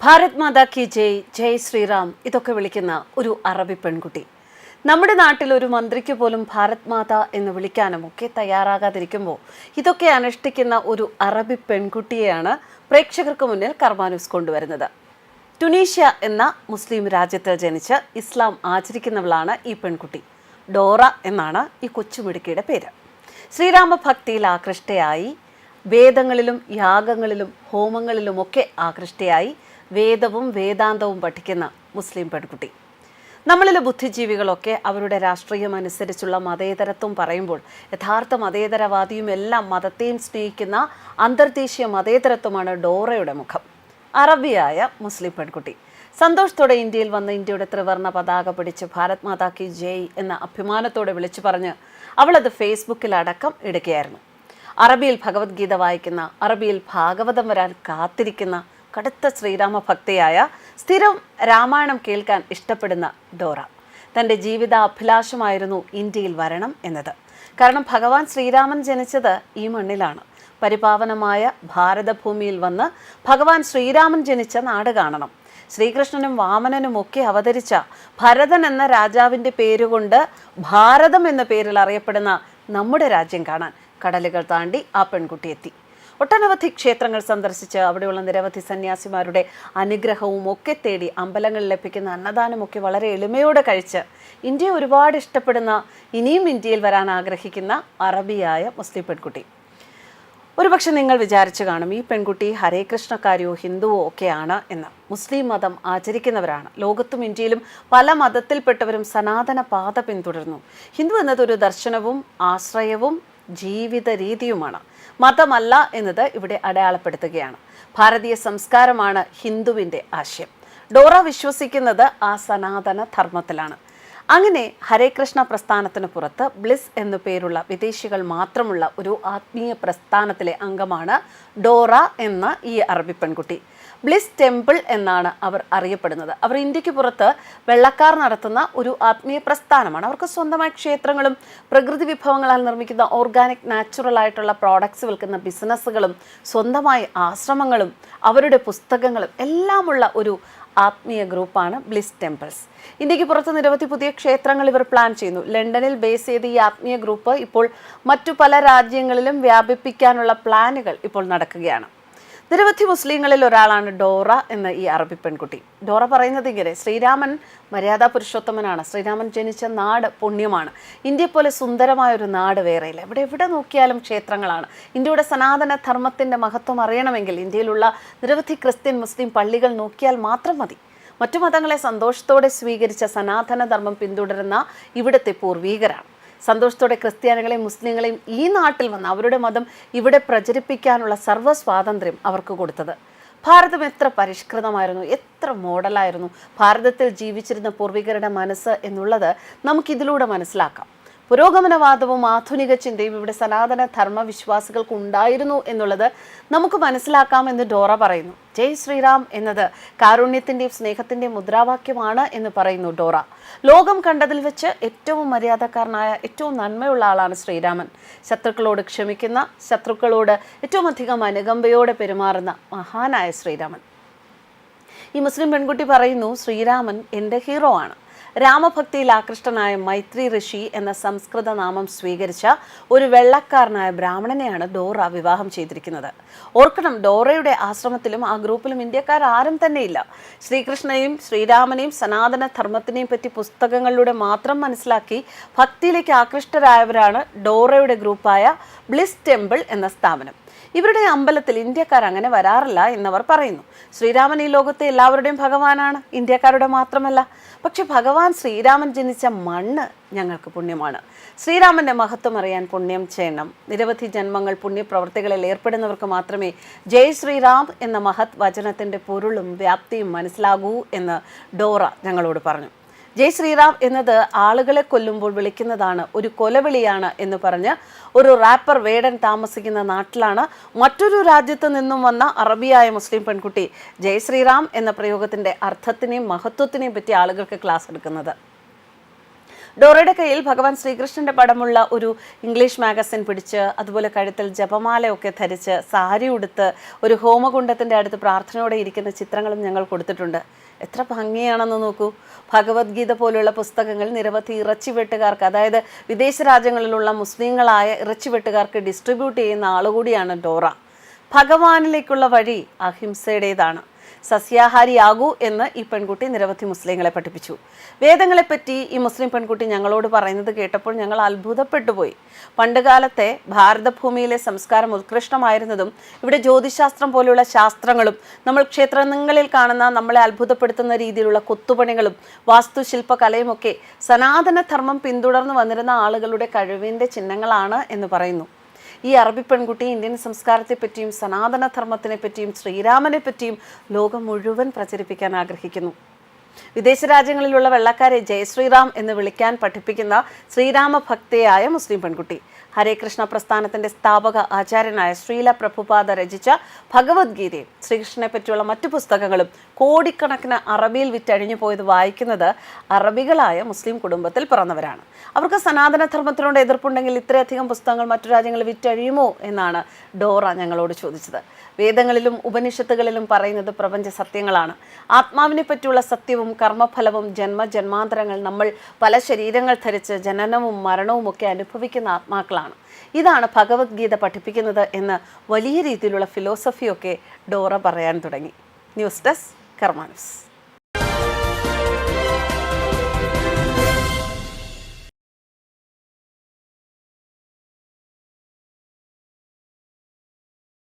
ഭാരത് മാതാ കി ജയ് ജയ് ശ്രീറാം ഇതൊക്കെ വിളിക്കുന്ന ഒരു അറബി പെൺകുട്ടി. നമ്മുടെ നാട്ടിൽ ഒരു മന്ത്രിക്ക് പോലും ഭാരത് മാത എന്ന് വിളിക്കാനും ഒക്കെ തയ്യാറാകാതിരിക്കുമ്പോൾ ഇതൊക്കെ അനുഷ്ഠിക്കുന്ന ഒരു അറബി പെൺകുട്ടിയെയാണ് പ്രേക്ഷകർക്ക് മുന്നിൽ കർമാനൂസ് കൊണ്ടുവരുന്നത്. ടുണീഷ്യ എന്ന മുസ്ലിം രാജ്യത്ത് ജനിച്ച് ഇസ്ലാം ആചരിക്കുന്നവളാണ് ഈ പെൺകുട്ടി. ഡോറ എന്നാണ് ഈ കൊച്ചുമിടുക്കിയുടെ പേര്. ശ്രീരാമ ശ്രീരാമഭക്തിയിൽ ആകൃഷ്ടയായി വേദങ്ങളിലും യാഗങ്ങളിലും ഹോമങ്ങളിലുമൊക്കെ ആകൃഷ്ടയായി വേദവും വേദാന്തവും പഠിക്കുന്ന മുസ്ലിം പെൺകുട്ടി. നമ്മളിലെ ബുദ്ധിജീവികളൊക്കെ അവരുടെ രാഷ്ട്രീയം അനുസരിച്ചുള്ള മതേതരത്വം പറയുമ്പോൾ യഥാർത്ഥ മതേതരവാദിയും എല്ലാം മതത്തെയും സ്നേഹിക്കുന്ന അന്തർദേശീയ മതേതരത്വമാണ് ഡോറയുടെ മുഖം. അറബിയായ മുസ്ലിം പെൺകുട്ടി. സന്തോഷത്തോടെ ഇന്ത്യയിൽ വന്ന ഇന്ത്യയുടെ ത്രിവർണ പതാക പിടിച്ച് ഭാരത് മാതാ കി ജയ് എന്ന അഭിമാനത്തോടെ വിളിച്ചു പറഞ്ഞ് അവളത് ഫേസ്ബുക്കിൽ അടക്കം ഇടുകയായിരുന്നു. അറബിയിൽ ഭഗവത്ഗീത വായിക്കുന്ന അറബിയിൽ ഭാഗവതം വരാൻ കാത്തിരിക്കുന്ന കടുത്ത ശ്രീരാമ ഭക്തയായ സ്ഥിരം രാമായണം കേൾക്കാൻ ഇഷ്ടപ്പെടുന്ന ഡോറ. തന്റെ ജീവിത അഭിലാഷമായിരുന്നു ഇന്ത്യയിൽ വരണം എന്നത്. കാരണം ഭഗവാൻ ശ്രീരാമൻ ജനിച്ചത് ഈ മണ്ണിലാണ്. പരിപാവനമായ ഭാരതഭൂമിയിൽ വന്ന് ഭഗവാൻ ശ്രീരാമൻ ജനിച്ച നാട് കാണണം. ശ്രീകൃഷ്ണനും വാമനനും ഒക്കെ അവതരിച്ച ഭരതൻ എന്ന രാജാവിന്റെ പേരുകൊണ്ട് ഭാരതം എന്ന പേരിൽ അറിയപ്പെടുന്ന നമ്മുടെ രാജ്യം കാണാൻ കടലുകൾ താണ്ടി ആ പെൺകുട്ടി എത്തി. ഒട്ടനവധി ക്ഷേത്രങ്ങൾ സന്ദർശിച്ച് അവിടെയുള്ള നിരവധി സന്യാസിമാരുടെ അനുഗ്രഹവും ഒക്കെ തേടി അമ്പലങ്ങളിൽ ലഭിക്കുന്ന അന്നദാനമൊക്കെ വളരെ എളിമയോടെ കഴിച്ച് ഇന്ത്യ ഒരുപാട് ഇഷ്ടപ്പെടുന്ന ഇനിയും ഇന്ത്യയിൽ വരാൻ ആഗ്രഹിക്കുന്ന അറബിയായ മുസ്ലിം പെൺകുട്ടി. ഒരുപക്ഷെ നിങ്ങൾ വിചാരിച്ചു കാണും ഈ പെൺകുട്ടി ഹരേ കൃഷ്ണക്കാരിയോ ഹിന്ദുവോ ഒക്കെയാണ് എന്ന്. മുസ്ലിം മതം ആചരിക്കുന്നവരാണ്. ലോകത്തും ഇന്ത്യയിലും പല മതത്തിൽപ്പെട്ടവരും സനാതന പാത പിന്തുടരുന്നു ഹിന്ദു എന്നത് ഒരു ദർശനവും ആശ്രയവും ജീവിത രീതിയുമാണ് മതമല്ല എന്നത് ഇവിടെ അടയാളപ്പെടുത്തുകയാണ്. ഭാരതീയ സംസ്കാരമാണ് ഹിന്ദുവിന്റെ ആശയം. ഡോറ വിശ്വസിക്കുന്നത് ആ സനാതന ധർമ്മത്തിലാണ്. അങ്ങനെ ഹരേ കൃഷ്ണ പ്രസ്ഥാനത്തിന് പുറത്ത് ബ്ലിസ് എന്നു പേരുള്ള വിദേശികൾ മാത്രമുള്ള ഒരു ആത്മീയ പ്രസ്ഥാനത്തിലെ അംഗമാണ് ഡോറ എന്ന ഈ അറബി പെൺകുട്ടി. ബ്ലിസ് ടെമ്പിൾ എന്നാണ് അവർ അറിയപ്പെടുന്നത്. അവർ ഇന്ത്യയ്ക്ക് പുറത്ത് വെള്ളക്കാർ നടത്തുന്ന ഒരു ആത്മീയ പ്രസ്ഥാനമാണ്. അവർക്ക് സ്വന്തമായി ക്ഷേത്രങ്ങളും പ്രകൃതി വിഭവങ്ങളാൽ നിർമ്മിക്കുന്ന ഓർഗാനിക് നാച്ചുറൽ ആയിട്ടുള്ള പ്രോഡക്ട്സ് വിൽക്കുന്ന ബിസിനസ്സുകളും സ്വന്തമായി ആശ്രമങ്ങളും അവരുടെ പുസ്തകങ്ങളും എല്ലാമുള്ള ഒരു ആത്മീയ ഗ്രൂപ്പാണ് ബ്ലിസ് ടെമ്പിൾസ്. ഇന്ത്യയ്ക്ക് പുറത്ത് നിരവധി പുതിയ ക്ഷേത്രങ്ങൾ ഇവർ പ്ലാൻ ചെയ്യുന്നു. ലണ്ടനിൽ ബേസ് ചെയ്ത് ഈ ആത്മീയ ഗ്രൂപ്പ് ഇപ്പോൾ മറ്റു പല രാജ്യങ്ങളിലും വ്യാപിപ്പിക്കാനുള്ള പ്ലാനുകൾ ഇപ്പോൾ നടക്കുകയാണ്. നിരവധി മുസ്ലിങ്ങളിൽ ഒരാളാണ് ഡോറ എന്ന ഈ അറബി പെൺകുട്ടി. ഡോറ പറയുന്നത് ഇങ്ങനെ ശ്രീരാമൻ മര്യാദാ പുരുഷോത്തമനാണ്. ശ്രീരാമൻ ജനിച്ച നാട് പുണ്യമാണ്. ഇന്ത്യ പോലെ സുന്ദരമായ ഒരു നാട് വേറെയില്ല. ഇവിടെ എവിടെ നോക്കിയാലും ക്ഷേത്രങ്ങളാണ്. ഇന്ത്യയുടെ സനാതന ധർമ്മത്തിന്റെ മഹത്വം അറിയണമെങ്കിൽ ഇന്ത്യയിലുള്ള നിരവധി ക്രിസ്ത്യൻ മുസ്ലിം പള്ളികൾ നോക്കിയാൽ മാത്രം മതി. മറ്റു മതങ്ങളെ സന്തോഷത്തോടെ സ്വീകരിച്ച സനാതന ധർമ്മം പിന്തുടരുന്ന ഇവിടുത്തെ പൂർവീകരാണ്. സന്തോഷത്തോടെ ക്രിസ്ത്യാനികളെയും മുസ്ലിങ്ങളെയും ഈ നാട്ടിൽ വന്ന് അവരുടെ മതം ഇവിടെ പ്രചരിപ്പിക്കാനുള്ള സർവ സ്വാതന്ത്ര്യം അവർക്ക് കൊടുത്തത്. ഭാരതം എത്ര പരിഷ്കൃതമായിരുന്നു എത്ര മോഡലായിരുന്നു ഭാരതത്തിൽ ജീവിച്ചിരുന്ന പൂർവികരുടെ മനസ്സ് എന്നുള്ളത് നമുക്കിതിലൂടെ മനസ്സിലാക്കാം. പുരോഗമനവാദവും ആധുനിക ചിന്തയും ഇവിടെ സനാതന ധർമ്മ വിശ്വാസികൾക്ക് ഉണ്ടായിരുന്നു എന്നുള്ളത് നമുക്ക് മനസ്സിലാക്കാമെന്ന് ഡോറ പറയുന്നു. ജയ് ശ്രീറാം എന്നത് കാരുണ്യത്തിന്റെയും സ്നേഹത്തിന്റെയും മുദ്രാവാക്യമാണ് എന്ന് പറയുന്നു ഡോറ. ലോകം കണ്ടതിൽ വെച്ച് ഏറ്റവും മര്യാദക്കാരനായ ഏറ്റവും നന്മയുള്ള ആളാണ് ശ്രീരാമൻ. ശത്രുക്കളോട് ക്ഷമിക്കുന്ന ശത്രുക്കളോട് ഏറ്റവും അധികം അനുകമ്പയോടെ പെരുമാറുന്ന മഹാനായ ശ്രീരാമൻ. ഈ മുസ്ലിം പെൺകുട്ടി പറയുന്നു ശ്രീരാമൻ എന്റെ ഹീറോ ആണ്. രാമഭക്തിയിൽ ആകൃഷ്ടനായ മൈത്രി ഋഷി എന്ന സംസ്കൃത നാമം സ്വീകരിച്ച ഒരു വെള്ളക്കാരനായ ബ്രാഹ്മണനെയാണ് ഡോറ വിവാഹം ചെയ്തിരിക്കുന്നത്. ഓർക്കണം ഡോറയുടെ ആശ്രമത്തിലും ആ ഗ്രൂപ്പിലും ഇന്ത്യക്കാർ ആരും തന്നെയില്ല. ശ്രീകൃഷ്ണനെയും ശ്രീരാമനെയും സനാതന ധർമ്മത്തിനെയും പറ്റി പുസ്തകങ്ങളിലൂടെ മാത്രം മനസ്സിലാക്കി ഭക്തിയിലേക്ക് ആകൃഷ്ടരായവരാണ് ഡോറയുടെ ഗ്രൂപ്പായ ബ്ലിസ് ടെമ്പിൾ എന്ന സ്ഥാപനം. ഇവരുടെ അമ്പലത്തിൽ ഇന്ത്യക്കാർ അങ്ങനെ വരാറില്ല എന്നവർ പറയുന്നു. ശ്രീരാമൻ ഈ ലോകത്തെ എല്ലാവരുടെയും ഭഗവാനാണ്. ഇന്ത്യക്കാരുടെ മാത്രമല്ല. പക്ഷെ ഭഗവാൻ ശ്രീരാമൻ ജനിച്ച മണ്ണ് ഞങ്ങൾക്ക് പുണ്യമാണ്. ശ്രീരാമന്റെ മഹത്വം അറിയാൻ പുണ്യം ചെയ്യണം. നിരവധി ജന്മങ്ങൾ പുണ്യപ്രവർത്തികളിൽ ഏർപ്പെടുന്നവർക്ക് മാത്രമേ ജയ് ശ്രീറാം എന്ന മഹത് വചനത്തിന്റെ പൊരുളും വ്യാപ്തിയും മനസ്സിലാകൂ എന്ന് ഡോറ ഞങ്ങളോട് പറഞ്ഞു. ജയ് ശ്രീറാം എന്നത് ആളുകളെ കൊല്ലുമ്പോൾ വിളിക്കുന്നതാണ് ഒരു കൊലവിളിയാണ് എന്ന് പറഞ്ഞ് ഒരു റാപ്പർ വേടൻ താമസിക്കുന്ന നാട്ടിലാണ് മറ്റൊരു രാജ്യത്ത് നിന്നും വന്ന അറബിയായ മുസ്ലിം പെൺകുട്ടി ജയ് ശ്രീറാം എന്ന പ്രയോഗത്തിന്റെ അർത്ഥത്തിനെയും മഹത്വത്തിനെയും പറ്റി ആളുകൾക്ക് ക്ലാസ് എടുക്കുന്നത്. ഡോറയുടെ കയ്യിൽ ഭഗവാൻ ശ്രീകൃഷ്ണന്റെ പടമുള്ള ഒരു ഇംഗ്ലീഷ് മാഗസിൻ പിടിച്ച് അതുപോലെ കഴുത്തിൽ ജപമാലയൊക്കെ ധരിച്ച് സാരി ഉടുത്ത് ഒരു ഹോമകുണ്ടത്തിന്റെ അടുത്ത് പ്രാർത്ഥനയോടെ ഇരിക്കുന്ന ചിത്രങ്ങളും ഞങ്ങൾ കൊടുത്തിട്ടുണ്ട്. എത്ര ഭംഗിയാണെന്ന് നോക്കൂ. ഭഗവത്ഗീത പോലുള്ള പുസ്തകങ്ങൾ നിരവധി ഇറച്ചിവെട്ടുകാർക്ക് അതായത് വിദേശ രാജ്യങ്ങളിലുള്ള മുസ്ലിങ്ങളായ ഇറച്ചിവെട്ടുകാർക്ക് ഡിസ്ട്രിബ്യൂട്ട് ചെയ്യുന്ന ആളുകൂടിയാണ് ഡോറ. ഭഗവാനിലേക്കുള്ള വഴി അഹിംസയുടേതാണ്. സസ്യാഹാരിയാകൂ എന്ന് ഈ പെൺകുട്ടി നിരവധി മുസ്ലിങ്ങളെ പഠിപ്പിച്ചു. വേദങ്ങളെപ്പറ്റി ഈ മുസ്ലിം പെൺകുട്ടി ഞങ്ങളോട് പറയുന്നത് കേട്ടപ്പോൾ ഞങ്ങൾ അത്ഭുതപ്പെട്ടു പോയി. പണ്ടുകാലത്തെ ഭാരതഭൂമിയിലെ സംസ്കാരം ഉത്കൃഷ്ടമായിരുന്നതും ഇവിടെ ജ്യോതിശാസ്ത്രം പോലെയുള്ള ശാസ്ത്രങ്ങളും നമ്മൾ ക്ഷേത്രങ്ങളിൽ കാണുന്ന നമ്മളെ അത്ഭുതപ്പെടുത്തുന്ന രീതിയിലുള്ള കൊത്തുപണികളും വാസ്തുശില്പകലയുമൊക്കെ സനാതന സനാതനധർമ്മം പിന്തുടർന്നു വന്നിരുന്ന ആളുകളുടെ കഴിവിന്റെ ചിഹ്നങ്ങളാണ് എന്ന് പറയുന്നു. ഈ അറബി പെൺകുട്ടി ഇന്ത്യൻ സംസ്കാരത്തെ പറ്റിയും സനാതനധർമ്മത്തിനെ പറ്റിയും ശ്രീരാമനെ പറ്റിയും ലോകം മുഴുവൻ പ്രചരിപ്പിക്കാൻ ആഗ്രഹിക്കുന്നു. വിദേശ രാജ്യങ്ങളിലുള്ള വെള്ളക്കാരെ ജയശ്രീറാം എന്ന് വിളിക്കാൻ പഠിപ്പിക്കുന്ന ശ്രീരാമ ഭക്തയായ മുസ്ലിം പെൺകുട്ടി. ഹരേ കൃഷ്ണ പ്രസ്ഥാനത്തിന്റെ സ്ഥാപക ആചാര്യനായ ശ്രീല പ്രഭുപാദ രചിച്ച ഭഗവത്ഗീതയും ശ്രീകൃഷ്ണനെ പറ്റിയുള്ള മറ്റു പുസ്തകങ്ങളും കോടിക്കണക്കിന് അറബിയിൽ വിറ്റഴിഞ്ഞു പോയത് വായിക്കുന്നത് അറബികളായ മുസ്ലിം കുടുംബത്തിൽ പിറന്നവരാണ്. അവർക്ക് സനാതനധർമ്മത്തിനോട് എതിർപ്പുണ്ടെങ്കിൽ ഇത്രയധികം പുസ്തകങ്ങൾ മറ്റു രാജ്യങ്ങളിൽ വിറ്റഴിയുമോ എന്നാണ് ഡോറ ഞങ്ങളോട് ചോദിച്ചത്. വേദങ്ങളിലും ഉപനിഷത്തുകളിലും പറയുന്നത് പ്രപഞ്ച സത്യങ്ങളാണ്. ആത്മാവിനെ പറ്റിയുള്ള സത്യവും കർമ്മഫലവും ജന്മ ജന്മജന്മാന്തരങ്ങൾ നമ്മൾ പല ശരീരങ്ങൾ ധരിച്ച് ജനനവും മരണവും ഒക്കെ അനുഭവിക്കുന്ന ആത്മാക്കളാണ്. ഇതാണ് ഭഗവത്ഗീത പഠിപ്പിക്കുന്നത് എന്ന് വലിയ രീതിയിലുള്ള ഫിലോസഫിയൊക്കെ ഡോറ പറയാൻ തുടങ്ങി. News desk കർമാനസ്